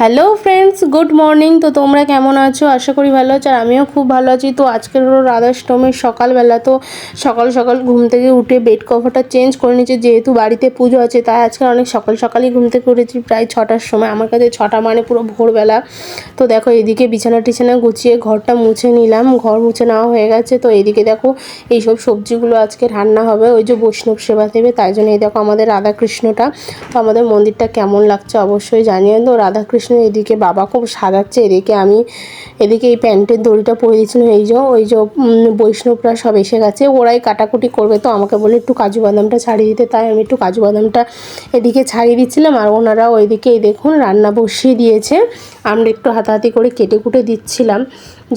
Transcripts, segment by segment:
Hello friends, good morning. তো তোমরা কেমন আছো? আশা করি ভালো আছো, আর আমিও খুব ভালো আছি। তো আজকের হলো রাধাষ্টমীর সকালবেলা। তো সকাল সকাল ঘুম থেকে উঠে বেড কভারটা চেঞ্জ করে নিয়েছি, যেহেতু বাড়িতে পুজো আছে, তাই আজকে অনেক সকাল সকালই ঘুম থেকে উঠেছি, প্রায় ছটার সময়। আমার কাছে ছটা মানে পুরো ভোরবেলা। তো দেখো এদিকে বিছানা টিছানা গুছিয়ে ঘরটা মুছে নিলাম, ঘর মুছে নেওয়া হয়ে গেছে। তো এদিকে দেখো এইসব সবজিগুলো আজকে রান্না হবে, ওই যে বৈষ্ণব সেবা দেবে, তাই জন্য এই দেখো আমাদের রাধাকৃষ্ণটা। তো আমাদের মন্দিরটা কেমন লাগছে অবশ্যই জানিয়ে তো রাধাকৃষ্ণ এদিকে বাবা খুব সাজাচ্ছে, এদিকে আমি, এদিকে এই প্যান্টের দড়িটা পরে দিয়েছিলাম এই যে, ওই যে বৈষ্ণবরা সব এসে গেছে, ওরাই কাটাকুটি করবে তো আমাকে বলে একটু কাজু বাদামটা ছাড়িয়ে দিতে, তাই আমি একটু কাজু বাদামটা এদিকে ছাড়িয়ে দিচ্ছিলাম, আর ওনারা ওইদিকে এই দেখুন রান্না বসিয়ে দিয়েছে, আমরা একটু হাতাহাতি করে কেটে কুটে দিচ্ছিলাম।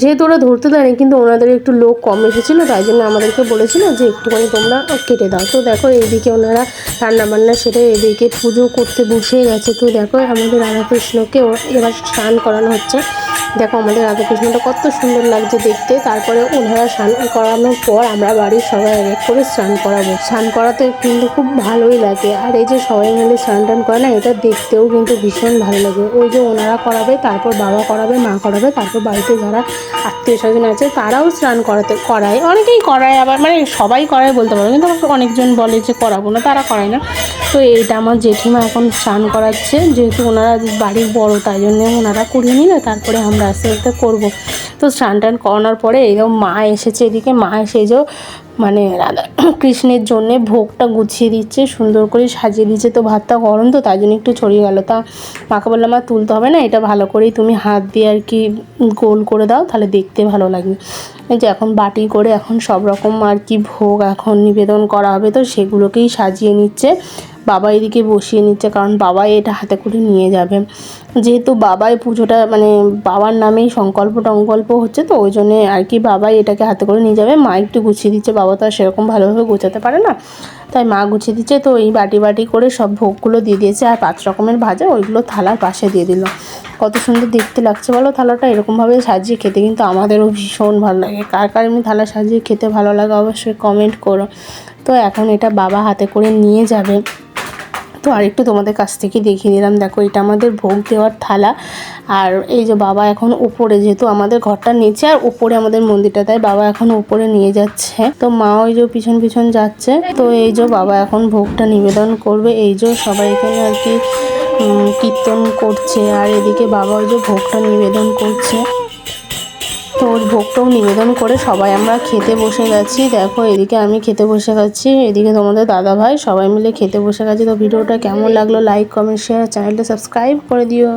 যেহেতু ওরা ধরতে দেয়নি, কিন্তু ওনাদের একটু লোক কম এসেছিল, তাই জন্য আমাদেরকে বলেছিল যে একটুখানি তোমরা কেটে দাও। তো দেখো, এইদিকে ওনারা রান্না বান্না সেরে এদিকে পুজো করতে বসে গেছে, তো দেখো আমাদের রাধাকৃষ্ণকে ও- এবার স্নান করানো হচ্ছে। দেখো আমাদের রাধাকৃষ্ণটা কত সুন্দর লাগছে দেখতে। তারপরে ওনারা স্নান করানোর পর আমরা বাড়ির সবাই এক করে স্নান করাবো। স্নান করাতে কিন্তু খুব ভালোই লাগে। আর এই যে সবাই মিলে স্নান টান করে না, এটা দেখতেও কিন্তু ভীষণ ভালো লাগে। ওই যে ওনারা করাবে, তারপর বাবা করাবে, মা করাবে, তারপর বাড়িতে যারা আত্মীয় স্বজন আছে, তারাও স্নান করাতে করায়। অনেকেই করায় আবার মানে সবাই করায় বলতে পারব কিন্তু অনেকজন বলে যে করাবো না, তারা করায় না। তো এইটা আমার জেঠিমা এখন স্নান করাচ্ছে, যেহেতু ওনারা বাড়ির বড়, তাই জন্য ওনারা করিয়ে নিলে, তারপরে আমরা আস্তে আস্তে করব। তো স্নান টান করানোর পরে এরকম মা এসেছে এদিকে, মা এসে যে মানে রাধা কৃষ্ণের জন্যে ভোগটা গুছিয়ে দিচ্ছে, সুন্দর করে সাজিয়ে দিচ্ছে। তো ভাতটা গরম তো, তাই জন্য একটু ছড়িয়ে গেল। তা মাকে বললাম, মা, তুলতে হবে না, এটা ভালো করেই তুমি হাত দিয়ে আর কি গোল করে দাও, তাহলে দেখতে ভালো লাগবে। এই যে এখন বাটি করে এখন সব রকম আর কি ভোগ এখন নিবেদন করা হবে, তো সেগুলোকেই সাজিয়ে নিচ্ছে। বাবা এদিকে বসিয়ে নিচ্ছে, কারণ বাবাই এটা হাতে করে নিয়ে যাবে। যেহেতু বাবাই পুজোটা মানে বাবার নামেই সংকল্প টঙ্কল্প হচ্ছে তো, ওই জন্যে আর কি বাবাই এটাকে হাতে করে নিয়ে যাবে। মা একটু গুছিয়ে দিচ্ছে, বাবা তো আর সেরকম ভালোভাবে গোছাতে পারে না। তাই মা গুছিয়ে দিচ্ছে, তো এই বাটি বাটি করে সব ভোগগুলো দিয়ে দিয়েছে, আর পাঁচ রকমের ভাজা, ওইগুলো থালার পাশে দিয়ে দিল। কত সুন্দর দেখতে লাগছে বলো থালাটা, এরকমভাবে সাজিয়ে খেতে কিন্তু আমাদেরও ভীষণ ভালো লাগে। কার কার এমনি থালা সাজিয়ে খেতে ভালো লাগে অবশ্যই কমেন্ট করো। তো এখন এটা বাবা হাতে করে নিয়ে যাবে। তো আরেকটু তোমাদের কাছ থেকে দেখিয়ে দিলাম। দেখো, এটা আমাদের ভোগ দেওয়ার থালা। আর এই যে বাবা এখন উপরে, যেহেতু আমাদের ঘরটা নিচে, আর উপরে আমাদের মন্দিরটা, তাই বাবা এখন উপরে নিয়ে যাচ্ছে। তো মা ওই যে পিছন পিছন যাচ্ছে। তো এই যে বাবা এখন ভোগটা নিবেদন করবে। এই যে সবাই এখানে আর কি কীর্তন করছে। আর এদিকে বাবা ওই যে ভোগটা নিবেদন করছে। তো ভোগটাও নিবেদন করে সবাই আমরা খেতে বসে গেছি। দেখো, এদিকে আমি খেতে বসে গেছি। এদিকে তোমাদের দাদা ভাই সবাই মিলে খেতে বসে গেছি। তো ভিডিওটা কেমন লাগল লাইক কমেন্ট শেয়ার চ্যানেলটা সাবস্ক্রাইব করে দিও।